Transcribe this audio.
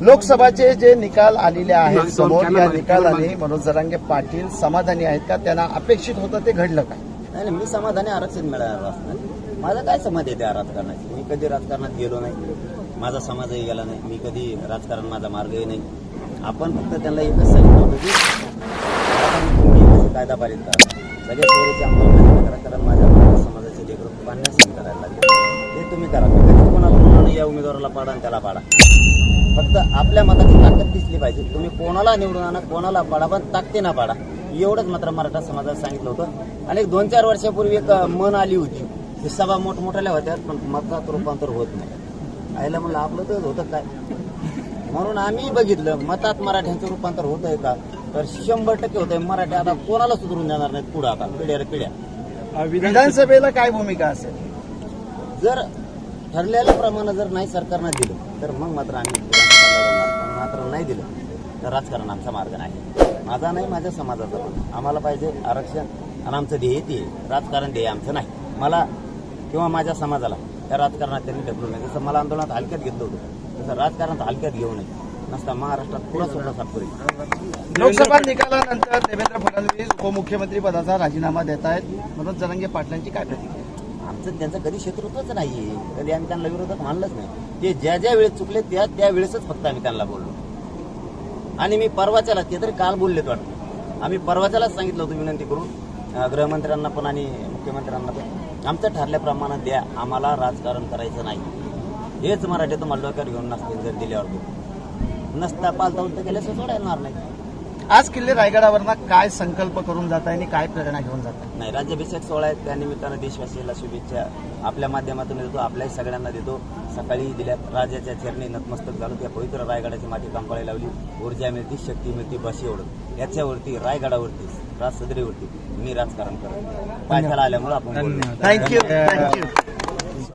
लोकसभाचे जे निकाल आलेले आहेत समोर या निकालाने मनोज जरांगे पाटील समाधानी आहेत का? त्यांना अपेक्षित होतं ते घडलं नाही, मी समाधानी आरक्षण मिळालं असणार माझा काय समज येते राजकारणाची? मी कधी राजकारणात गेलो नाही. माझा समाजही गेला नाही. मी कधी राजकारण माझा मार्गही नाही. आपण फक्त त्यांना एकच सांगितलं की कायदा पारित करा. सगळ्या शहरीची अंमलबजावणी करा कारण माझ्या मराठा समाजाचे लेकरं खूप अन्याय सहन करायला लागले. ते तुम्ही करा. मी कोणाला म्हणून या उमेदवाराला पाडा आणि त्याला पाडा. फक्त आपल्या मताची ताकद दिसली पाहिजे. तुम्ही कोणाला निवडून आणा कोणाला पाडा पण ताकदीना पाडा. एवढंच मात्र मराठा समाजात सांगितलं होतं. आणि एक दोन चार वर्षापूर्वी एक मन आली होती. ही सभा मोठमोठ्याल्या होत्या पण मतात रूपांतर होत नाही. आईला म्हणलं आपलं तर होतं काय? म्हणून आम्ही बघितलं मतात मराठ्यांचं रूपांतर होत आहे का? तर शंभर टक्के होत आहे मराठी आता कोणाला सुधरून देणार नाहीत पुढे आता? पिढ्या रे पिढ्या. विधानसभेला काय भूमिका असेल? जर ठरलेल्याप्रमाणे जर नाही सरकारनं दिलं तर मग मात्र आम्ही. पण मात्र नाही दिलं तर राजकारण आमचा मार्ग नाही. माझा नाही माझ्या समाजाचा पण. आम्हाला पाहिजे आरक्षण आणि आमचं ध्येय ते. आहे. राजकारण ध्येय आमचं नाही. मला किंवा माझ्या समाजाला त्या राजकारणात त्यांनी ढकलू नये. जसं मला आंदोलनात हलक्यात घेतलं होतं तसं राजकारणात हलक्यात घेऊ नये. नसता. महाराष्ट्रात पुढं सुद्धा सातपुरी लोकसभा निकालानंतर देवेंद्र फडणवीस उपमुख्यमंत्री पदाचा राजीनामा देत आहेत मनोज जरांगे पाटलांची काय प्रतिक्रिया? आमचं त्यांचं कधी शत्रुत्वच नाहीये. कधी आम्ही त्यांना विरोधात मानलंच नाही. ते ज्या ज्या वेळेस चुकले त्या त्या वेळेसच फक्त आम्ही त्यांना बोललो. आणि मी परवाच्याला ते तरी काल बोललेत वाटतं. आम्ही परवाच्यालाच सांगितलं होतं विनंती करून. गृहमंत्र्यांना पण आणि मुख्यमंत्र्यांना पण आमचं ठरल्याप्रमाणे द्या. आम्हाला राजकारण करायचं नाही. हेच मराठी तुम्हाला डोक्यावर घेऊन नसतील जर दिल्यावर तो. नसता पालता उलट केल्याशिवाय सोडा येणार नाही. आज किल्ले रायगडावरनं काय संकल्प करून जात आहे आणि काय प्रेरणा घेऊन जात आहे? नाही राज्याभिषेक सोहळा आहे त्या निमित्तानं देशवासियाला शुभेच्छा. आपल्या माध्यमातून देतो आपल्याही सगळ्यांना देतो. सकाळी दिल्यात राजाच्या चरणी नतमस्तक झालो त्या पवित्र रायगडाची माती कांपाळी लावली. ऊर्जा मिळते शक्ती मिळते बस एवढं याच्यावरती रायगडावरती राजसदरीवरती मी राजकारण करत पायथ्याला आल्यामुळे आपण. Thank you thank you